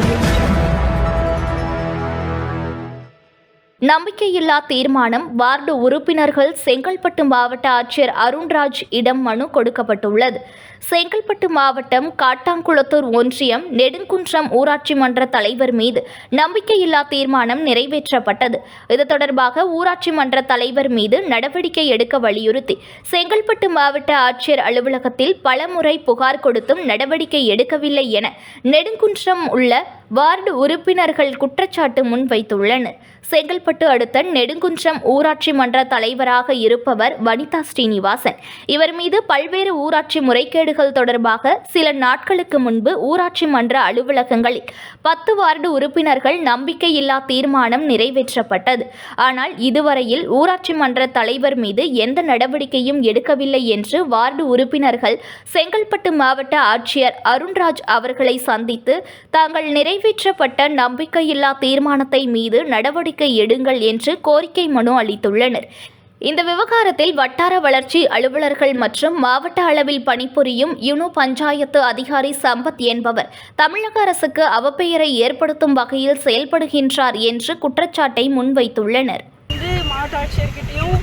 audio. நம்பிக்கையில்லா தீர்மானம் ward உறுப்பினர்கள் செங்கல்பட்டு மாவட்ட ஆட்சியர் அருண்ராஜ் இடம் மனு கொடுக்கப்பட்டுள்ளது. செங்கல்பட்டு மாவட்டம் காட்டாங்குளத்தூர் ஒன்றியம் நெடுங்குன்றம் ஊராட்சி மன்ற தலைவர் மீது நம்பிக்கையில்லா தீர்மானம் நிறைவேற்றப்பட்டது. இது தொடர்பாக ஊராட்சி மன்ற தலைவர் மீது நடவடிக்கை எடுக்க வலியுறுத்தி செங்கல்பட்டு மாவட்ட ஆட்சியர் அலுவலகத்தில் பலமுறை புகார் கொடுத்தும் நடவடிக்கை எடுக்கவில்லை என நெடுங்குன்றம் உள்ள வார்டு உறுப்பினர்கள் குற்றச்சாட்டு முன்வைத்துள்ளனர். செங்கல்பட்டு அடுத்த நெடுங்குன்றம் ஊராட்சி மன்ற தலைவராக இருப்பவர் வனிதா ஸ்ரீனிவாசன். இவர் மீது பல்வேறு ஊராட்சி முறைகேடுகள் தொடர்பாக சில நாட்களுக்கு முன்பு ஊராட்சி மன்ற அலுவலகங்களில் பத்து வார்டு உறுப்பினர்கள் நம்பிக்கையில்லா தீர்மானம் நிறைவேற்றப்பட்டது. ஆனால் இதுவரையில் ஊராட்சி மன்ற தலைவர் மீது எந்த நடவடிக்கையும் எடுக்கவில்லை என்று வார்டு உறுப்பினர்கள் செங்கல்பட்டு மாவட்ட ஆட்சியர் அருண்ராஜ் அவர்களை சந்தித்து தாங்கள் நிறைவேற்றப்பட்ட நம்பிக்கையில்லா தீர்மானத்தை மீது நடவடிக்கை எடுங்கள் என்று கோரிக்கை மனு அளித்துள்ளனர். இந்த விவகாரத்தில் வட்டார வளர்ச்சி அலுவலர்கள் மற்றும் மாவட்ட அளவில் பணிபுரியும் யுனோ பஞ்சாயத்து அதிகாரி சம்பத் என்பவர் தமிழக அரசுக்கு அவப்பெயரை ஏற்படுத்தும் வகையில் செயல்படுகின்றார் என்று குற்றச்சாட்டை முன்வைத்துள்ளனர். இது மாவட்ட ஆட்சியர்கிட்டையும்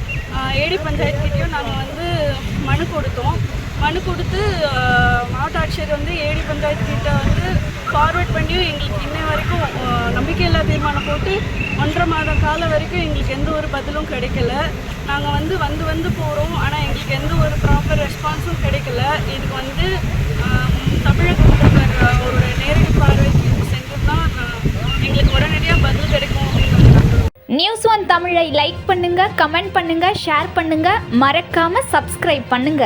ஏடி பஞ்சாயத்துக்கிட்டையும் நாங்கள் வந்து மனு கொடுத்தோம். மனு கொடுத்து மாவட்ட ஆட்சியர் வந்து ஏடி பஞ்சாயத்துக்கிட்ட வந்து ஃபார்வர்ட் பண்ணியும் எங்களுக்கு இன்ன வரைக்கும் நம்பிக்கையில்லா தீர்மானம் போட்டு ஒன்றரை மாத காலம் வரைக்கும் எங்களுக்கு எந்த ஒரு பதிலும் கிடைக்கல. நாங்கள் வந்து வந்து வந்து போகிறோம் ஆனால் எங்களுக்கு எந்த ஒரு ப்ராப்பர் ரெஸ்பான்ஸும் கிடைக்கல. இதுக்கு வந்து தமிழக முதல்வர் ஒரு நேரடி பார்வைக்கு சென்றுதான் எங்களுக்கு உடனடியாக பதில் கிடைக்கும் நியூஸ் ஒன் தமிழை லைக் பண்ணுங்க கமெண்ட் பண்ணுங்க ஷேர் பண்ணுங்க. மறக்காம சப்ஸ்கிரைப் பண்ணுங்க.